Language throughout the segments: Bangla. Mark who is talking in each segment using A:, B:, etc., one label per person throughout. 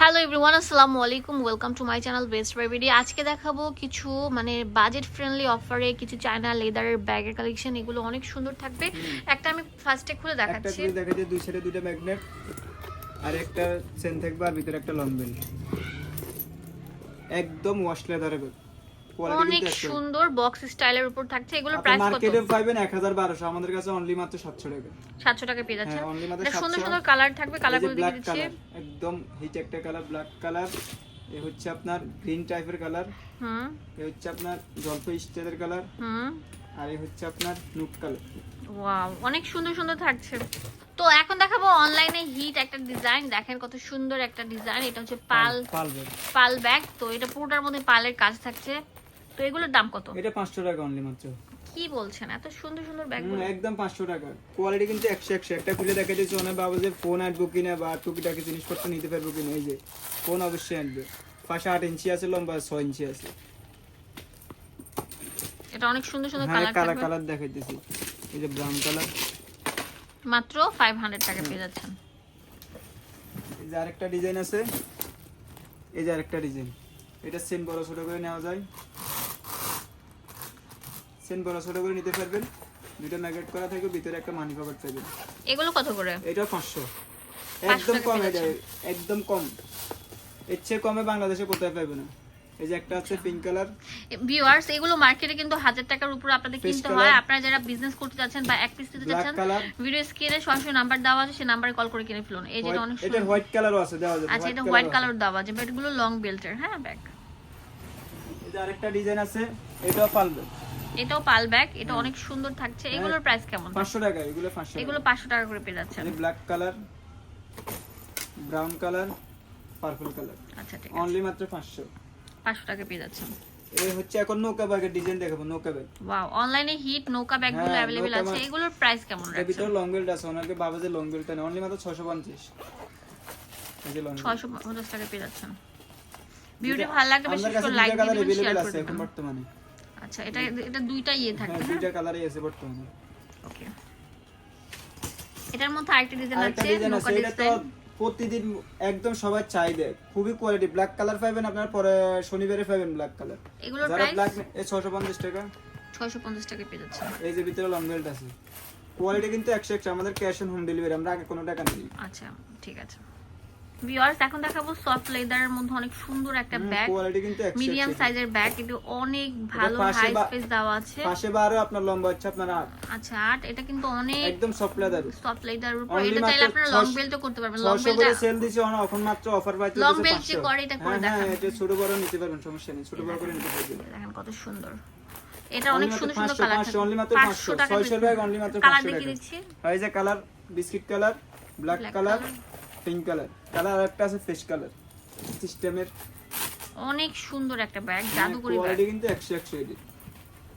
A: হ্যালো এভরিওয়ান আসসালামু আলাইকুম welcome to my channel best রেভিডি আজকে দেখাবো কিছু মানে বাজেট ফ্রেন্ডলি অফারে কিছু চায়না লেদারের ব্যাগের কালেকশন এগুলো অনেক সুন্দর থাকবে। একটা আমি ফার্স্টে খুলে দেখাচ্ছি।
B: একটা দেখাচ্ছি দুই সাইডে দুটো ম্যাগনেট আর একটা চেন থাকবে আর ভিতরে একটা লং বেল্ট একদম ওয়াশ লেদারের কোয়ালিটি
A: অনেক সুন্দর বক্স স্টাইলের উপর থাকছে। এগুলোর প্রাইস কত?
B: মার্কেটে পাবেন 1200 আমাদের কাছে অনলি মাত্র 700 টাকা।
A: সাতশো টাকা পেয়ে যাচ্ছে
B: হ্যাঁ,
A: এটা সুন্দর সুন্দর কালার থাকবে কালারগুলো দিয়ে দিচ্ছি।
B: একদম হিট একটা কালার ব্ল্যাক কালার এ হচ্ছে আপনার গ্রিন টাইপের কালার
A: হুম।
B: এ হচ্ছে আপনার জলপাই স্টাইলের কালার
A: হুম।
B: আর এ হচ্ছে আপনার নুট কালার
A: ওয়াও অনেক সুন্দর সুন্দর থাকছে। তো এখন দেখাবো অনলাইনে হিট একটা ডিজাইন দেখেন কত সুন্দর একটা ডিজাইন এটা হচ্ছে পাল পাল ব্যাগ তো এটা পুরোটার মধ্যে পালের কাজ থাকছে। তো এগুলোর দাম কত?
B: এটা 500 টাকা অনলি মাত্র।
A: কি বলছেন? এত সুন্দর সুন্দর ব্যাগ
B: একদম পাঁচশো টাকা। কোয়ালিটি কিন্তু একশো একশো। একটা খুলে দেখা যাচ্ছে অনেক বাবা যে ফোন আনব কিনা বা টুকিটাকি জিনিসপত্র নিতে পারব কিনা। এই যে ফোন অবশ্যই আনবে। পাশে আট ইঞ্চি আছে লম্বা ছয় ইঞ্চি আছে।
A: এটা অনেক সুন্দর সুন্দর
B: হ্যাঁ
A: কালার
B: কালার কালার দেখাইতেছি। এই যে ব্রাউন কালার
A: মাত্র ফাইভ হান্ড্রেড টাকা পেয়ে যাচ্ছেন।
B: এই যে আরেকটা ডিজাইন আছে। এই যে আরেকটা ডিজাইন এটা সেম বড় ছোট করে নেওয়া যায়। সেম বড় ছোট করে নিতে পারবেন। দুটো ম্যাগনেট করা থাকবে ভিতরে একটা মানি পকেট পাবেন
A: এগুলো কত করে?
B: এটা
A: 500
B: একদম কম এটা একদম কম। এর চেয়ে কমে বাংলাদেশে কোথায় পাবে না। এই যে একটা আছে পিঙ্ক কালার
A: ভিউয়ার্স এগুলো মার্কেটে কিন্তু হাজার টাকার উপর আপনাদের কিনতে হয়। আপনারা যারা বিজনেস করতে যাচ্ছেন বা এক পিস দিতে
B: ব্ল্যাক
A: যাচ্ছেন ভিডিও স্ক্রিনে সরাসরি নাম্বার দেওয়া আছে সেই নাম্বারে কল করে কিনে ফেলুন। এই যেটা অনেক
B: এটা হোয়াইট কালারও আছে দেওয়া যাবে
A: আচ্ছা এটা হোয়াইট কালার দেওয়া আছে বাট এগুলো লং বেল্টের হ্যাঁ ব্যাগ।
B: এই যে আরেকটা ডিজাইন আছে এটাও পালবে।
A: এটাও পাল ব্যাগ এটা অনেক সুন্দর থাকছে এগুলোর প্রাইস কেমন
B: পাঁচশো টাকা এগুলো পাঁচশো
A: এগুলো পাঁচশো টাকা করে পেয়ে যাচ্ছেন
B: black colour brown colour purple colour
A: আচ্ছা ঠিক আছে
B: অনলি মাত্র পাঁচশো
A: পাঁচশো টাকা পেয়ে যাচ্ছেন
B: এই হচ্ছে এখন নৌকা ব্যাগের ডিজাইন দেখাবো নৌকা ব্যাগ
A: ওয়াও অনলাইনে হিট নৌকা ব্যাগগুলো
B: হ্যাঁ,
A: অ্যাভেলেবেল
B: নৌকা
A: আছে
B: ব্যাগ।
A: এগুলোর প্রাইস কেমন
B: এর
A: রাখছেন
B: ভিতরে লং বেল্ট আছে ওনাকে বাবা যে লং বেল্টটা নেই অনলি মাত্র ছশো পঞ্চাশ এই যে লং
A: ছয়শো পঞ্চাশ টাকা পেয়ে যাচ্ছেন বিউটি ভালো লাগলে বেশি
B: আমাদের কাছে
A: লাইক
B: দুইটা কালার
A: দিবেন শেয়ার
B: अवेलेबल
A: করে
B: আছে এখন
A: দিবেন
B: বর্তমানে
A: আচ্ছা এটা এটা দুইটা ইয়ে
B: হ্যাঁ দুইটা কালারই আছে বর্তমানে।
A: ওকে। এটার মধ্যে আরেকটা ডিজাইন আছে নৌকা ডিজাইন
B: প্রতিদিন একদম সবাই চাই দেয় খুবই কোয়ালিটি ব্ল্যাক কালার পাবেন আপনার পরে শনিবারে পাবেন ব্ল্যাক কালার
A: এগুলোর প্রাইস
B: ব্ল্যাক ছশো পঞ্চাশ টাকা।
A: ছয়শো পঞ্চাশ টাকা পেয়ে যাচ্ছেন
B: এই যে ভিতরে লং বেল্ট আছে। কোয়ালিটি কিন্তু একশো একশো আমাদের ক্যাশ অন হোম ডেলিভারি আমরা আগে কোনো টাকা নেই
A: আচ্ছা ঠিক আছে। ভিউয়ার্স এখন দেখাবো সফট লেদারের মধ্যে অনেক সুন্দর একটা ব্যাগ
B: কোয়ালিটি কিন্তু
A: মিডিয়াম সাইজের ব্যাগ এটা অনেক ভালো হাই স্পেস দেওয়া আছে।
B: পাশে বারো আপনার লম্বা হচ্ছে আপনার আট।
A: আচ্ছা আট এটা কিন্তু অনেক
B: একদম সফট লেদার
A: সফট লেদারের উপর। এটা চাইলে আপনারা লং বেল্টও করতে পারবেন। লং বেল্ট
B: সেল দিছে অন- এখন মাত্র অফার হচ্ছে
A: belt যে করে এটা করে
B: হ্যাঁ হ্যাঁ এটা ছোট বড় নিতে পারবেন সমস্যা নেই ছোট বড় করে নিতে পারবেন।
A: দেখেন কত সুন্দর। এটা অনেক সুন্দর সুন্দর
B: 500,
A: কালার
B: 500, only মাত্র
A: 500 টাকা
B: 600 ব্যাগ only মাত্র
A: কালার দেখিয়ে দিচ্ছি।
B: এই যে colour biscuit colour
A: black colour.
B: Pink colour colour আরেকটা আছে ফেস কালার সিস্টেমের
A: অনেক সুন্দর একটা ব্যাগ জাদুকরি ব্যাগ
B: কোয়ালিটি কিন্তু 100 100 এর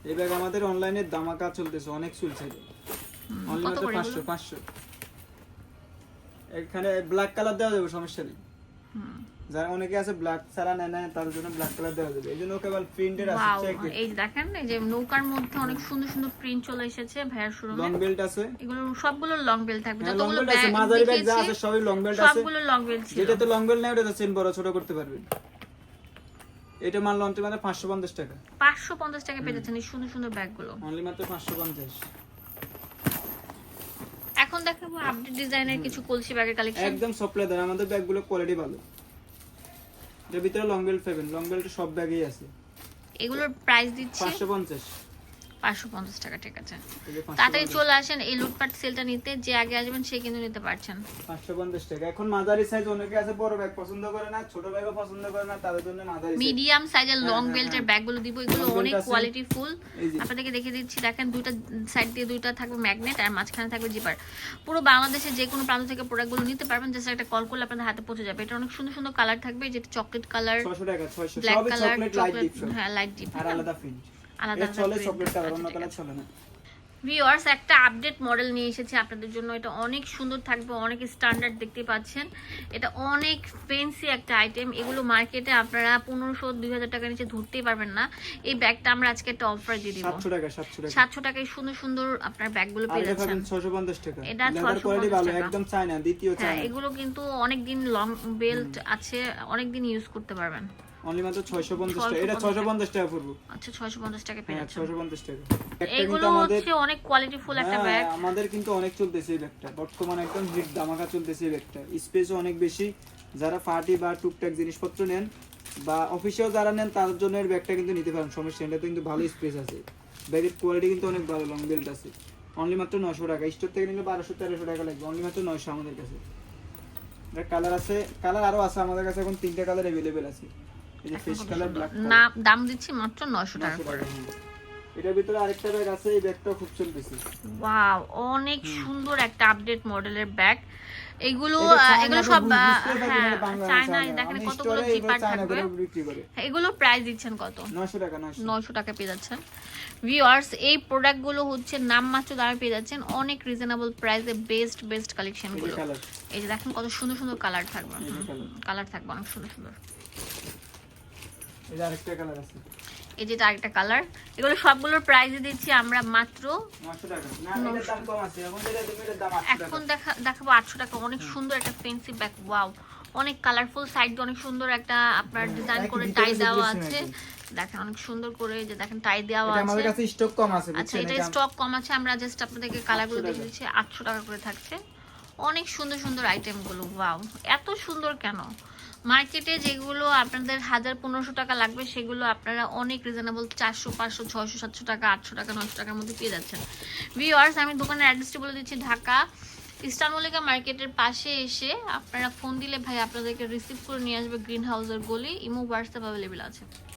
B: এই ব্যাগ আমাদের অনলাইনে দামাকা চলতেছে অনেক চলছে অনলাইনে
A: কত
B: মাত্র
A: করে
B: পাঁচশো
A: এগুলো?
B: পাঁচশো। এখানে ব্ল্যাক কালার দেওয়া যাবে সমস্যা নেই।
A: হুম।
B: যারা অনেকে আছে ব্ল্যাক ছাড়া নেয় না জন্য ব্ল্যাক কালার দেওয়া যাবে। এই জন্য কেবল প্রিন্টেড আছে
A: এই দেখেন এই যে নৌকার মধ্যে অনেক সুন্দর সুন্দর প্রিন্ট চলে এসেছে ভাইয়ার
B: লং বেল্ট আছে।
A: এগুলো সবগুলো লং বেল্ট থাকবে।
B: হ্যাঁ
A: যতগুলো ব্যাগ
B: মাঝারি ব্যাগ যা আছে সবই লং বেল্ট আছে।
A: সবগুলো লং বেল্ট ছিল।
B: যেটা তো লং বেল্ট নেই ওটা তো চেন বড় ছোট করতে পারবেন এটা মাল লঞ্চ মানে পাঁচশো পঞ্চাশ টাকা।
A: পাঁচশো পঞ্চাশ টাকা পেয়ে যাচ্ছেন এই সুন্দর সুন্দর ব্যাগগুলো
B: অনলি মাত্র পাঁচশো পঞ্চাশ।
A: এখন দেখাবো আপডেট ডিজাইনের কিছু কলসি ব্যাগের কালেকশন
B: একদম সফট লেদার আমাদের ব্যাগগুলো কোয়ালিটি ভালো। এর ভিতরে লং বেল্ট পাবেন। লং বেল্ট সব ব্যাগেই আছে।
A: এগুলোর প্রাইস দিচ্ছি?
B: পাঁচশো পঞ্চাশ।
A: পাঁচশো পঞ্চাশ টাকা ঠিক আছে। তাড়াতাড়ি চলে আসেন এই লুটপাট সেলটা নিতে যে আগে আসবেন সে কিন্তু নিতে পারছেন।
B: পাঁচশো পঞ্চাশ টাকা। এখন মাঝারি সাইজ অনেকে আছে বড় ব্যাগ পছন্দ করে না ছোট ব্যাগও পছন্দ করে না তাদের জন্য মাঝারি
A: মিডিয়াম সাইজের লং বেল্টের। ব্যাগগুলো দিব এগুলো অনেক কোয়ালিটি ফুল আপনাদেরকে দেখে দিচ্ছি দেখেন দুইটা সাইড দিয়ে দুইটা থাকবে ম্যাগনেট আর মাঝখানে থাকবে জিপার পুরো বাংলাদেশে যে কোনো প্রান্ত থেকে প্রোডাক্টগুলো নিতে পারবেন জাস্ট একটা কল করলে আপনাদের হাতে পৌঁছে যাবে। এটা অনেক সুন্দর সুন্দর কালার থাকবে যেটা chocolate
B: colour
A: black
B: colour chocolate
A: light
B: deep
A: হ্যাঁ লাইট ডিপ
B: আর আলাদা প্রিন্ট
A: আলাদা
B: চলে কালার
A: আচ্ছা,
B: অন্য কালার চলে না।
A: ভিউয়ার্স একটা আপডেট মডেল নিয়ে এসেছি আপনাদের জন্য। এটা অনেক সুন্দর থাকবে অনেক স্ট্যান্ডার্ড দেখতে পাচ্ছেন। এটা অনেক ফেন্সি একটা আইটেম এগুলো মার্কেটে আপনারা পনেরোশো দুই হাজার টাকা নিচে ধরতেই পারবেন না। এই ব্যাগটা আমরা আজকে একটা অফার দিয়ে দিব।
B: সাতশো টাকা সাতশো টাকা।
A: সাতশো টাকায় সুন্দর সুন্দর আপনার ব্যাগগুলো পেয়ে
B: এটা
A: যাচ্ছেন। এটা
B: লেদার
A: 650 টাকা।
B: একদম চায়না দ্বিতীয়
A: হ্যাঁ এগুলো কিন্তু অনেক দিন লং বেল্ট আছে অনেক দিন ইউজ করতে পারবেন।
B: অনলি মাত্র ছয়শো পঞ্চাশ টাকা। এটা
A: 650
B: পঞ্চাশ টাকা। পড়ব।
A: আচ্ছা ছয়শো পঞ্চাশ টাকা পেয়ে
B: হ্যাঁ ছয়শো পঞ্চাশ টাকা। একটা
A: এগুলো হচ্ছে অনেক কোয়ালিটিফুল একটা
B: হ্যাঁ,
A: ব্যাগ
B: আমাদের কিন্তু অনেক চলতেছে এই ব্যাগটা বর্তমানে একদম হিট দামাকা চলতেছে এই ব্যাগটা স্পেসও অনেক বেশি। যারা পার্টি বা টুকটাক জিনিসপত্র নেন বা অফিসেও যারা নেন তার জন্য এর ব্যাগটা কিন্তু নিতে পারেন। সমস্যা এটাতে কিন্তু ভালো স্পেস আছে। ব্যাগের কোয়ালিটি কিন্তু অনেক ভালো। লং বেল্ট আছে। অনলি মাত্র নশো টাকা। স্টোর থেকে নিলে বারোশো তেরোশো টাকা লাগবে। অনলি মাত্র নয়শো আমাদের কাছে। এটা কালার আছে। কালার আরও আছে আমাদের কাছে। এখন তিনটা কালার অ্যাভেলেবেল আছে।
A: না দাম দিচ্ছি মাত্র নশো টাকা
B: নশো
A: করে।
B: হ্যাঁ। এটার ভিতরে আরেকটা ব্যাগ আছে এই ব্যাগটাও খুব চলতেছে।
A: ওয়াও অনেক সুন্দর একটা আপডেট মডেলের ব্যাগ এগুলো এগুলো সব হ্যাঁ চায়না
B: চায়না।
A: দেখেন কতগুলো জিপার থাকবে। এগুলো প্রাইস দিচ্ছেন কত?
B: নশো টাকা নশো
A: নয়শো টাকা পেয়ে যাচ্ছেন। ভিউয়ার্স এই প্রোডাক্টগুলো হচ্ছে নামমাত্র দামে পেয়ে যাচ্ছেন। অনেক রিজনেবল প্রাইসে বেস্ট বেস্ট কালেকশন
B: এই যে
A: গুলো। এই যে দেখেন কত সুন্দর সুন্দর কালার থাকবে।
B: কালার
A: থাকবে অনেক সুন্দর সুন্দর।
B: এই যে আরেকটা কালার
A: এগুলো সবগুলোর প্রাইসে দিচ্ছি আমরা মাত্র
B: এখন
A: দেখা দেখাবো আটশো টাকা। অনেক সুন্দর একটা ফেন্সি ব্যাগ ওয়াও অনেক কালারফুল সাইড অনেক সুন্দর একটা আপনার ডিজাইন করে টাই দেওয়া আছে। দেখেন অনেক সুন্দর করে যে দেখেন টাই দেওয়া আছে
B: আমাদের কাছে স্টক কম আছে
A: আচ্ছা এটা স্টক কম আছে। আমরা জাস্ট আপনাদেরকে কালারগুলো
B: 800
A: দেখে দিচ্ছি। আটশো টাকা করে থাকছে। অনেক সুন্দর সুন্দর আইটেমগুলো ওয়াও এত সুন্দর কেন? মার্কেটে যেগুলো আপনাদের হাজার পনেরোশো টাকা লাগবে, সেগুলো আপনারা অনেক রিজনেবল চারশো, পাঁচশো, ছয়শো, সাতশো টাকা, আটশো টাকা নশো টাকার মধ্যে পেয়ে যাচ্ছেন। ভিওয়ার্স আমি দোকানের অ্যাড্রেসটি বলে দিচ্ছি, ঢাকা, ইস্টার্ন মল্লিকা মার্কেটের পাশে এসে আপনারা ফোন দিলে ভাই আপনাদেরকে রিসিভ করে নিয়ে আসবে গ্রিন হাউসের গলি, ইমো হোয়াটসঅ্যাপ অ্যাভেলেবেল আছে।